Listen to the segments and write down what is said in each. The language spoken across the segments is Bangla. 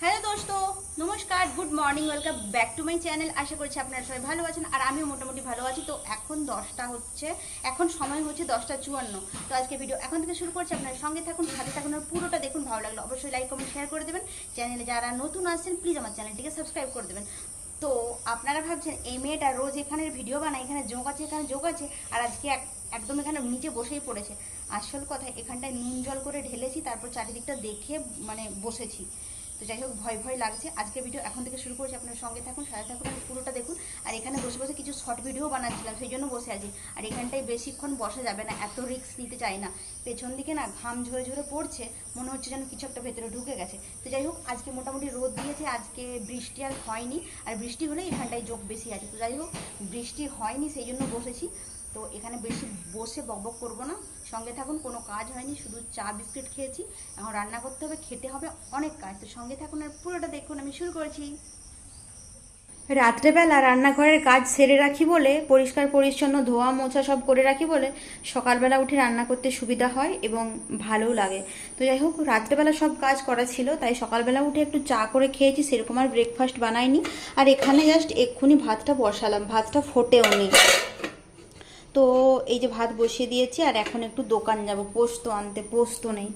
হ্যালো দোস্ত, নমস্কার, good morning, welcome back to my channel. আশা করছি আপনারা সবাই ভালো আছেন, আর আমিও মোটামুটি ভালো আছি। তো এখন দশটা হচ্ছে, এখন সময় হচ্ছে দশটা চুয়ান্ন। তো আজকে ভিডিও এখন থেকে শুরু করছি, আপনার সঙ্গে থাকুন, সাথে থাকুন, আর পুরোটা দেখুন, ভালো লাগল অবশ্যই লাইক কমেন্ট শেয়ার করে দেবেন। চ্যানেলে যারা নতুন আসছেন প্লিজ আমার চ্যানেলটিকে সাবস্ক্রাইব করে দেবেন। তো আপনারা ভাবছেন, এই মেয়েটা রোজ এখানে ভিডিও বানায়, এখানে যোগ আছে, এখানে যোগ আছে, আর আজকে এক- একদম এখানে নিচে বসেই পড়েছে। আসল কথা, এখানটায় নুন জল করে ঢেলেছি, তারপর চারিদিকটা দেখে মানে বসেছি। তো যাই হোক, ভয় ভয় লাগছে। আজকের ভিডিও এখন থেকে শুরু করছি, আপনার সঙ্গে থাকুন, সাথে থাকুন পুরোটা দেখুন। আর এখানে বসে বসে কিছু শর্ট ভিডিও বানাচ্ছিলাম, সেই জন্য বসে আছি। আর এখানটায় বেশিক্ষণ বসা যাবে না, এত রিস্ক নিতে চাই না। পেছন দিকে না ঘাম ঝরে ঝরে পড়ছে, মনে হচ্ছে যেন কিছু একটা ভেতরে ঢুকে গেছে। তো যাই হোক, আজকে মোটামুটি রোদ দিয়েছে, আজকে বৃষ্টি আর হয়নি। আর বৃষ্টি হলে এখানটায় যোগ বেশি আছে। তো যাই হোক, বৃষ্টি হয়নি, সেই জন্য বসেছি। তো এখানে বেশি বসে বকবক করব না। সঙ্গে থাকুন, কোনো কাজ হয়নি, শুধু চা, বিস্কিট খেয়েছি। এখন রান্না করতে হবে, খেতে হবে অনেক কাজ। তো সঙ্গে থাকুন আর পুরোটা দেখুন, আমি শুরু করেছি। রাত্রেবেলা রান্নাঘরের কাজ সেরে রাখি বলে, পরিষ্কার, পরিচ্ছন্ন, ধোয়া, মোছা সব করে রাখি বলে সকালবেলা উঠে রান্না করতে সুবিধা হয় এবং ভালোও লাগে। তো যাই হোক, রাত্রেবেলা সব কাজ করা ছিল, তাই সকালবেলা উঠে একটু চা করে খেয়েছি, সেরকম আর ব্রেকফাস্ট বানাইনি। আর এখানে জাস্ট এক্ষুনি ভাতটা বসালাম, ভাতটা ফোটেও নি তো এই যে ভাত বসিয়ে দিয়েছি, আর এখন একটু দোকান যাব পোস্ত আনতে, পোস্ত নেই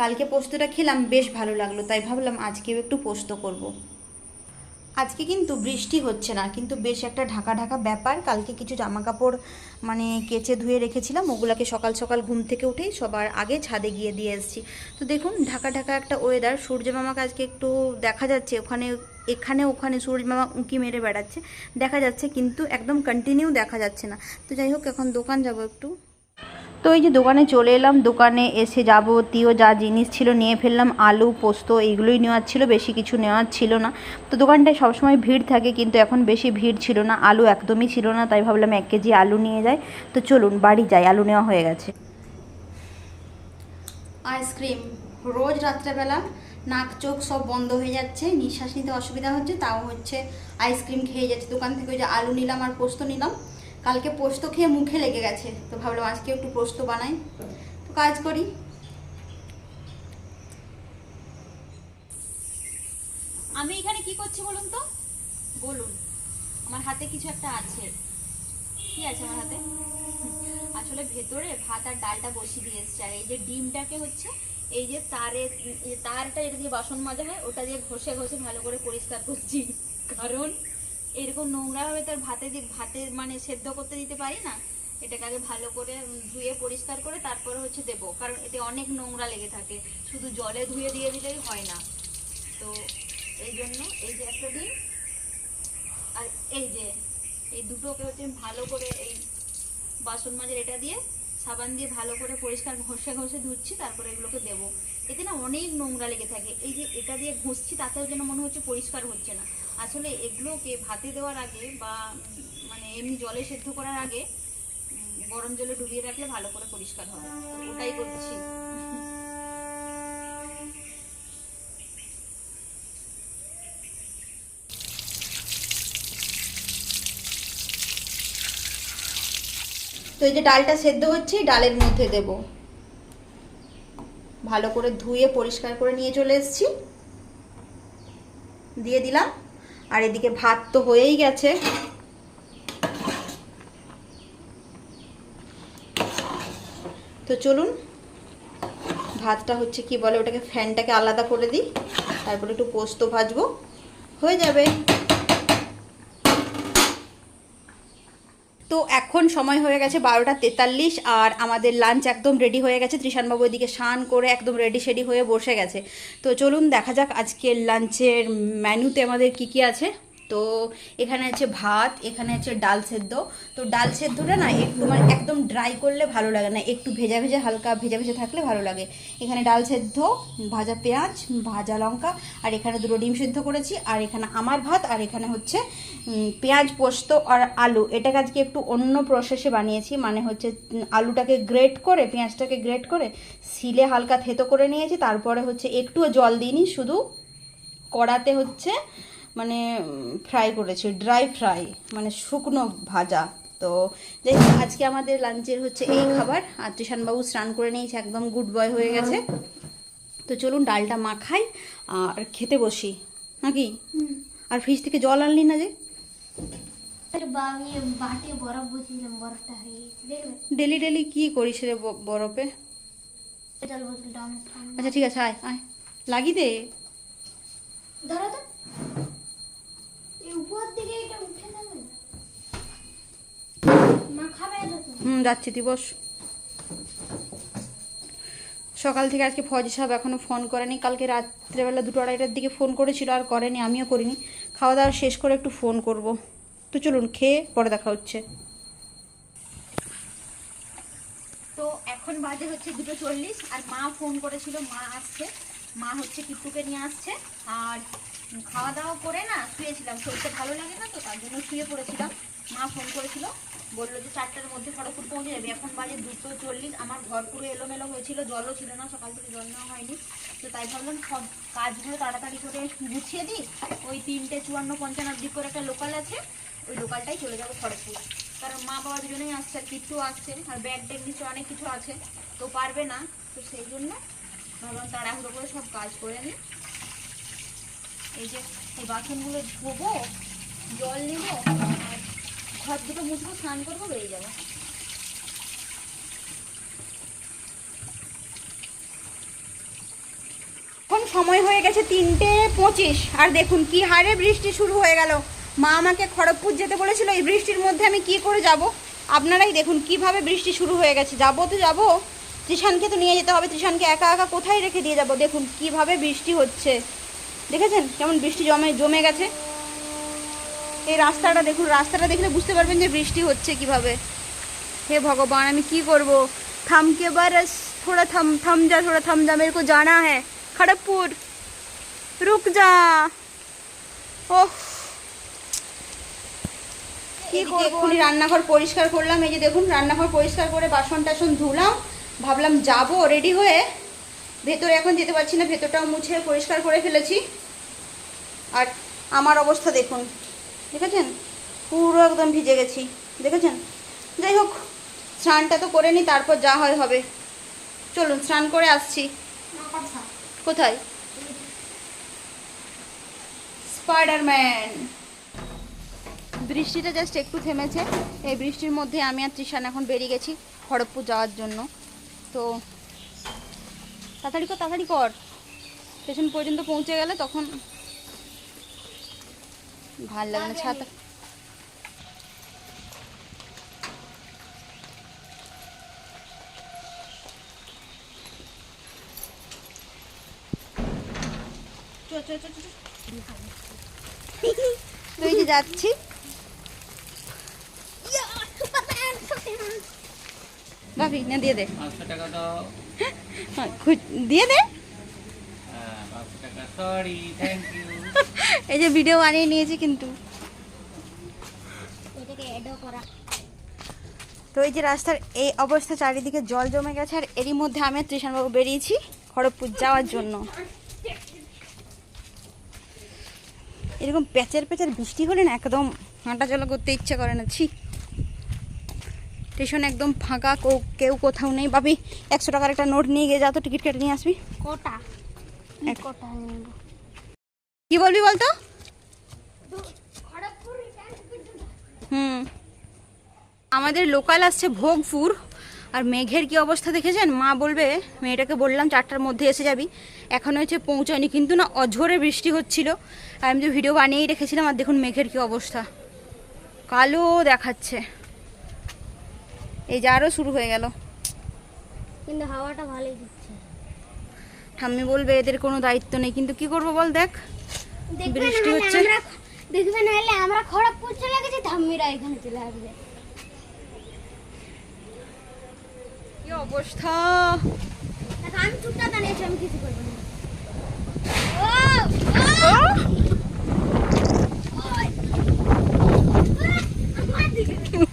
কালকে পোস্তটা খেলাম, বেশ ভালো লাগল, তাই ভাবলাম আজকেও একটু পোস্ত করব। আজকে কিন্তু বৃষ্টি হচ্ছে না, কিন্তু বেশ একটা ঢাকা ঢাকা ব্যাপার। কালকে কিছু জামা কাপড় মানে কেচে ধুয়ে রেখেছিলাম। ওগুলোকে সকাল সকাল ঘুম থেকে উঠেই সবার আগে ছাদে গিয়ে দিয়ে এসেছি। তো দেখুন, ঢাকা ঢাকা একটা ওয়েদার সূর্য মামাকে আজকে একটু দেখা যাচ্ছে। ওখানে, এখানে, ওখানে সূর্য মামা উঁকি মেরে বেড়াচ্ছে। দেখা যাচ্ছে, কিন্তু একদম কন্টিনিউ দেখা যাচ্ছে না। তো যাই হোক, এখন দোকান যাব একটু। তো এই যে দোকানে চলে এলাম, দোকানে এসে যাবতীয় যা জিনিস ছিল নিয়ে ফেললাম, আলু, পোস্ত এইগুলোই নেওয়ার ছিল, বেশি কিছু নেওয়ার ছিল না। তো দোকানটায় সবসময় ভিড় থাকে কিন্তু এখন বেশি ভিড় ছিল না, আলু একদমই ছিল না, তাই ভাবলাম এক কেজি আলু নিয়ে যাই। তো চলুন, বাড়ি যাই, আলু নেওয়া হয়ে গেছে। আইসক্রিম, রোজ রাত্রেবেলা নাক, চোখ সব বন্ধ হয়ে যাচ্ছে, নিঃশ্বাস নিতে অসুবিধা হচ্ছে, তাও হচ্ছে আইসক্রিম খেয়ে যাচ্ছে। দোকান থেকে ওই যে আলু নিলাম আর পোস্ত নিলাম। কালকে পোস্ত খেয়ে মুখে লেগে গেছে। তো ভাবলাম আজকে একটু পোস্ত বানাই। তো কাজ করি। আমি এখানে কি করছি বলুন তো? বলুন। আমার হাতে কিছু একটা আছে। কি আছে আমার হাতে? আসলে ভেতরে ভাত আর ডালটা বসিয়ে দিয়ে এসছে। আর এই যে ডিমটাকে হচ্ছে, এই যে তারে তারটা এটা দিয়ে বাসন মাজা হয়, ওটা দিয়ে ঘষে ঘষে ভালো করে পরিষ্কার করছি। কারণ এরকম নোংরা হবে তার ভাতে ভাতে মানে সেদ্ধ করতে দিতে পারি না, এটাকে আগে ভালো করে ধুয়ে পরিষ্কার করে তারপরে হচ্ছে দেবো। কারণ এতে অনেক নোংরা লেগে থাকে, শুধু জলে ধুয়ে দিয়ে দিলেই হয় না। তো এই জন্য এই যে একটা ডিম, আর এই যে, এই দুটোকে হচ্ছে ভালো করে এই বাসন মাজার এটা দিয়ে সাবান দিয়ে ভালো করে পরিষ্কার ঘষে ঘষে ধুচ্ছি, তারপরে এগুলোকে দেবো। এতে না অনেক নোংরা লেগে থাকে। এই যে এটা দিয়ে ঘষছি, তাতেও যেন মনে হচ্ছে পরিষ্কার হচ্ছে না। আসলে এগুলোকে ভাতে দেওয়ার আগে বা মানে এমনি জলে সেদ্ধ করার আগে গরম জলে ডুবিয়ে রাখলে ভালো করে পরিষ্কার হবে। ওটাই করছি। তো এই যে ডালটা সেদ্ধ হচ্ছে ডালের মধ্যে দেব। ভালো করে ধুয়ে পরিষ্কার করে নিয়ে চলে এসেছি। দিয়ে দিলাম। আর এদিকে ভাত তো হয়েই গেছে। তো চলুন, ভাতটা হচ্ছে কি বলে, ওটাকে ফ্যানটাকে আলাদা করে দিই, তারপরে একটু পোস্ত ভাজবো, হয়ে যাবে। তো এখন সময় হয়ে গেছে বারোটা তেতাল্লিশ আর আমাদের লাঞ্চ একদম রেডি হয়ে গেছে। ত্রিশানবাবু এদিকে স্নান করে একদম রেডি শেডি হয়ে বসে গেছে। তো চলুন দেখা যাক আজকের লাঞ্চের মেনুতে আমাদের কি কি আছে। তো এখানে আছে ভাত, এখানে আছে ডাল সেদ্ধ। তো ডাল সেদ্ধটা না একটু মানে একদম ড্রাই করলে ভালো লাগে না, একটু ভেজা ভেজা হালকা ভেজা ভেজা থাকলে ভালো লাগে। এখানে ডাল সেদ্ধ, ভাজা পেঁয়াজ, ভাজা লঙ্কা, আর এখানে দুটো ডিম সেদ্ধ করেছি, আর এখানে আমার ভাত, আর এখানে হচ্ছে পেঁয়াজ পোস্ত আর আলু। এটাকে আজকে একটু অন্য প্রসেসে বানিয়েছি মানে হচ্ছে আলুটাকে গ্রেট করে, পেঁয়াজটাকে গ্রেট করে সিলে হালকা থেতো করে নিয়েছি, তারপরে হচ্ছে একটুও জল দিইনি, শুধু কড়াতে হচ্ছে মানে ফ্রাই করেছি ড্রাই ফ্রাই মানে শুকনো ভাজা। তো যাই হোক, আজকে আমাদের লাঞ্চের হচ্ছে এই খাবার। আর ত্রিশানবাবু স্নান করে নিয়েছে একদম গুড বয় হয়ে গেছে। তো চলুন ডালটা মাখাই আর খেতে বসি। নাকি? আর ফ্রিজ থেকে জল আনলি না যে? ডেলি ডেলি কি করিস রে বরফে? আচ্ছা ঠিক আছে আয় আয়। লাগি দে। ধরো তো এই উপর দিকে এটা উঠে যাবে না মা খাবে এটা তো হুম যাচ্ছি তুই বস। সকাল থেকে আজকে ফজি সাহেব এখনও ফোন করেনি। কালকে রাত্রেবেলা দুটো আড়াইটার দিকে ফোন করেছিল আর করেনি আমিও করিনি। খাওয়া দাওয়া শেষ করে একটু ফোন করব। তো চলুন খেয়ে পরে দেখা হচ্ছে। তো এখন বাজে হচ্ছে দুটো চল্লিশ আর মা ফোন করেছিল মা আসছে। মা হচ্ছে কিট্টুকে নিয়ে আসছে আর খাওয়া দাওয়া করে না শুয়েছিলাম। শরীরটা ভালো লাগে না তো, তার জন্য শুয়ে পড়েছিলাম। মা ফোন করেছিল, বলল যে চারটার মধ্যে খড়গপুর পৌঁছে যাবে। এখন বাজে দুটো চল্লিশ, আমার ঘর পুরো এলোমেলো হয়েছিল, জলও ছিল না, সকাল থেকে জল নেওয়া হয়নি। তো তাই ভাবলাম, সব কাজগুলো তাড়াতাড়ি করে গুছিয়ে দিই। ওই তিনটে চুয়ান্ন পঞ্চান্ন করে একটা লোকাল আছে, ওই লোকালটাই চলে যাব খড়গপুর কারণ মা বাবা দুজনেই আসছে, আর কিট্টু আসছে, আর ব্যাগ ট্যাগ নিচে অনেক কিছু আছে। তো পারবে না, তো সেই জন্য ভাবলাম তাড়াহুড়ো করে সব কাজ করে নিই। এই যে এই বাসনগুলো ধোবো, জল নেব, আর ঘর দুটো মুছবো, স্নান করব, বেরিয়ে যাব। এখন সময় হয়ে গেছে তিনটে পঁচিশ, আর দেখুন কি হারে বৃষ্টি শুরু হয়ে গেল। মা আমাকে খড়গপুর যেতে বলেছিল, এই বৃষ্টির মধ্যে আমি কি করে যাব? আপনারাই দেখুন কীভাবে বৃষ্টি শুরু হয়ে গেছে। যাব তো যাব ত্রিশানকে তো নিয়ে যেতে হবে ত্রিশানকে একা একা কোথায় রেখে দিয়ে যাব? দেখুন কীভাবে বৃষ্টি হচ্ছে। দেখেছেন কেমন বৃষ্টি জমে জমে গেছে? এই রাস্তাটা দেখুন রাস্তাটা দেখলে বুঝতে পারবেন যে বৃষ্টি হচ্ছে কীভাবে। হে ভগবান আমি কি করব? থামকে বার থোড়া থাম থাম যা থোড়া থাম যা মেরে কো জানা হ্যাঁ খড়গপুর। রুক যা। ও কি রান্নাঘর পরিষ্কার করলাম এই যে দেখুন রান্নাঘর পরিষ্কার করে বাসন টাসন ধুলাম ভাবলাম যাব রেডি হয়ে ভেতরে এখন যেতে পারছি না, ভেতরটাও মুছে পরিষ্কার করে ফেলেছি। আর আমার অবস্থা দেখুন, দেখেছেন? পুরো একদম ভিজে গেছি, দেখেছেন? যাই হোক, স্নানটা তো করে নিই তারপর যা হয় হবে। চলুন, স্নান করে আসছি। কোথায়? স্পাইডারম্যান। বৃষ্টিটা জাস্ট একটু থেমেছে। এই বৃষ্টির মধ্যে আমি আর তৃষান এখন বেরিয়ে গেছি, খড়গপুর যাওয়ার জন্য। তো তাড়াতাড়ি কর তাড়াতাড়ি কর। স্টেশন পর্যন্ত পৌঁছে গেলে তখন ভালো লাগে না ছাতা। চো, চো, চো, চো, চো। তো এই যে যাচ্ছি। ভাবি না দিয়ে দে। পাঁচশো টাকা দাও হ্যাঁ, খু- দিয়ে দে। হ্যাঁ পাঁচশো টাকা সরি থ্যাংক ইউ এই যে ভিডিও বানিয়ে নিয়েছি কিন্তু। এটাকে অ্যাডও করা। তো এই যে রাস্তার এই অবস্থা চারিদিকে জল জমে গেছে আর এরই মধ্যে আমি তৃষানবাবু বেরিয়েছি খড়গপুর যাওয়ার জন্য। এরকম প্যাচের প্যাচের বৃষ্টি হলে না একদম হাঁটা চলা করতে ইচ্ছে করে না ছি। স্টেশন একদম ফাঁকা কেউ কোথাও নেই। ভাবি একশো টাকার একটা নোট নিয়ে গিয়ে যা তো টিকিট কেটে নিয়ে আসবি। কটা? এক- কটা কি বলবি বলতো? হুম। আমাদের লোকাল আসছে ভোগপুর। আর মেঘের কি অবস্থা দেখেছেন? মা বলবে মেয়েটাকে বললাম চারটার মধ্যে এসে যাবি। এখন হয়েছে পৌঁছায়নি কিন্তু না অঝোরে বৃষ্টি হচ্ছিল। আর আমি যে ভিডিও বানিয়েই রেখেছিলাম আর দেখুন মেঘের কি অবস্থা। কালো দেখাচ্ছে। এই যে আরও শুরু হয়ে গেল। কিন্তু হাওয়াটা ভালোই দিচ্ছে। ঠাম্মি বলবে এদের কোনো দায়িত্ব নেই কিন্তু কি করব বল দেখ। দেখবে বৃষ্টি নাহলে হচ্ছে। আমরা দেখবে না হলে আমরা খড়গপুর চলে গেছি ধাম্মিরা এখানে চলে আসবে। কি অবস্থা? আমি চুপটা দাঁড়িয়েছি আমি কিছু করব না ও ও! ওই! ওরা আমার দিকে আসতে পারে।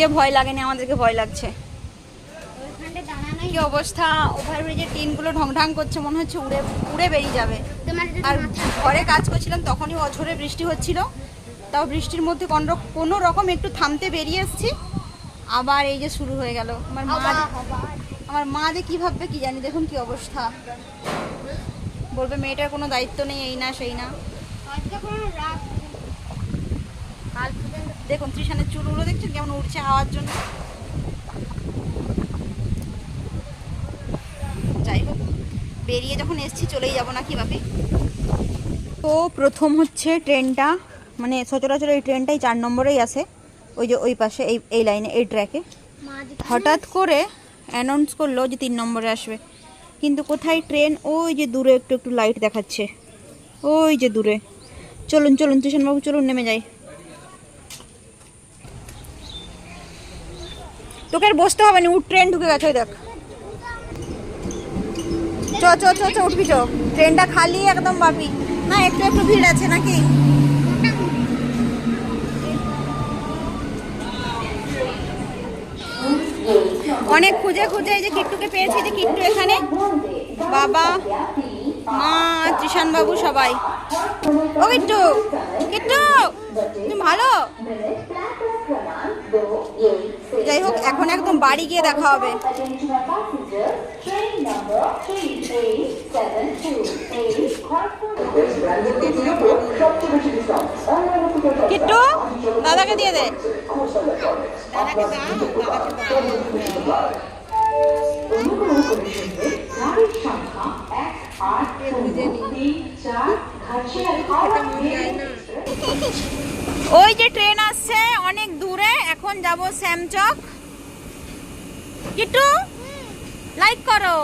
ওকে ভয় লাগেনি আমাদেরকে ভয় লাগছে। কি অবস্থা? ওভারব্রিজের টিনগুলো ঢং ঢং করছে মনে হচ্ছে উড়ে উড়ে বেরিয়ে যাবে। আর ঘরে কাজ করছিলাম তখনই অঝরে বৃষ্টি হচ্ছিল। তাও বৃষ্টির মধ্যে কোন কোনো রকম একটু থামতে বেরিয়ে এসেছি। আবার এই যে শুরু হয়ে গেল। আমার মা আমার মা যে কী ভাববে কি জানি দেখুন কি অবস্থা। বলবে মেয়েটার কোনো দায়িত্ব নেই এই না সেই না আজকে কোনো রাত কাল পর্যন্ত দেখুন ত্রিশানের চুলগুলো দেখছেন কেমন উঠছে হাওয়ার জন্য। যাই হোক বেরিয়ে যখন এসছি চলেই যাব নাকি বাপি? তো প্রথম হচ্ছে ট্রেনটা মানে সচরাচর এই ট্রেনটাই চার নম্বরেই আসে ওই যে ওই পাশে এই এই লাইনে এই ট্র্যাকে। হঠাৎ করে অ্যানাউন্স করল যে তিন নম্বরে আসবে। কিন্তু কোথায় ট্রেন? ওই যে দূরে একটু একটু লাইট দেখাচ্ছে। ওই যে দূরে। চলুন চলুন বাবু চলুন নেমে যাই। তোকে আর বসতে হবে না, উঠ ট্রেন ঢুকে গেছে দেখ। চ চ চ চ, উঠবি চ ট্রেনটা খালি একদম বাপি না, একটু একটু ভিড় আছে নাকি? অনেক খুঁজে খুঁজে এই যে কিট্টুকে পেয়েছি যে কিট্টু এখানে। বাবা, মা ত্রিশান বাবু সবাই। ও কিট্টু কিট্টু, তুমি ভালো? যাই হোক এখন একদম বাড়ি গিয়ে দেখা হবে। কিট্টু দাদাকে দিয়ে দে। ওই যে ট্রেন আসছে, অনেক দূরে। এখন যাব শ্যামচক কিট্টু লাইক করো।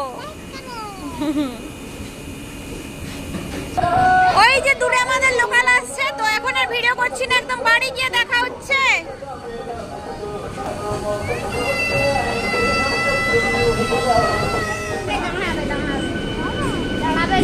ওই যে দূরে আমাদের লোকাল আসছে, তো এখন আর ভিডিও করছি না, একদম বাড়ি গিয়ে দেখা হচ্ছে না দাঁড়াবে না দাঁড়াবে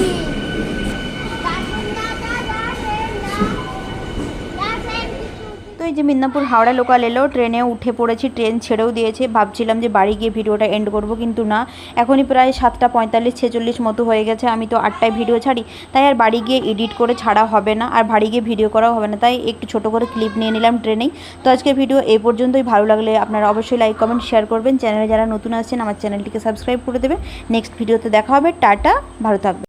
তো এই যে মিদনাপুর হাওড়া লোকাল এলো ট্রেনে উঠে পড়েছি, ট্রেন ছেড়েও দিয়েছে। ভাবছিলাম যে বাড়ি গিয়ে ভিডিওটা এন্ড করব, কিন্তু না। এখনই প্রায় সাতটা পঁয়তাল্লিশ, ছেচল্লিশ মতো হয়ে গেছে। আমি তো আটটায় ভিডিও ছাড়ি, তাই আর বাড়ি গিয়ে এডিট করে ছাড়া হবে না। আর বাড়ি গিয়ে ভিডিও করাও হবে না। তাই একটু ছোট করে ক্লিপ নিয়ে নিলাম ট্রেনেই। তো আজকের ভিডিও এই পর্যন্তই। ভালো লাগলে আপনারা অবশ্যই লাইক কমেন্ট শেয়ার করবেন। চ্যানেলে যারা নতুন আসছেন, আমার চ্যানেলটিকে সাবস্ক্রাইব করে দেবেন। নেক্সট ভিডিওতে দেখা হবে। টাটা, ভালো থাকবে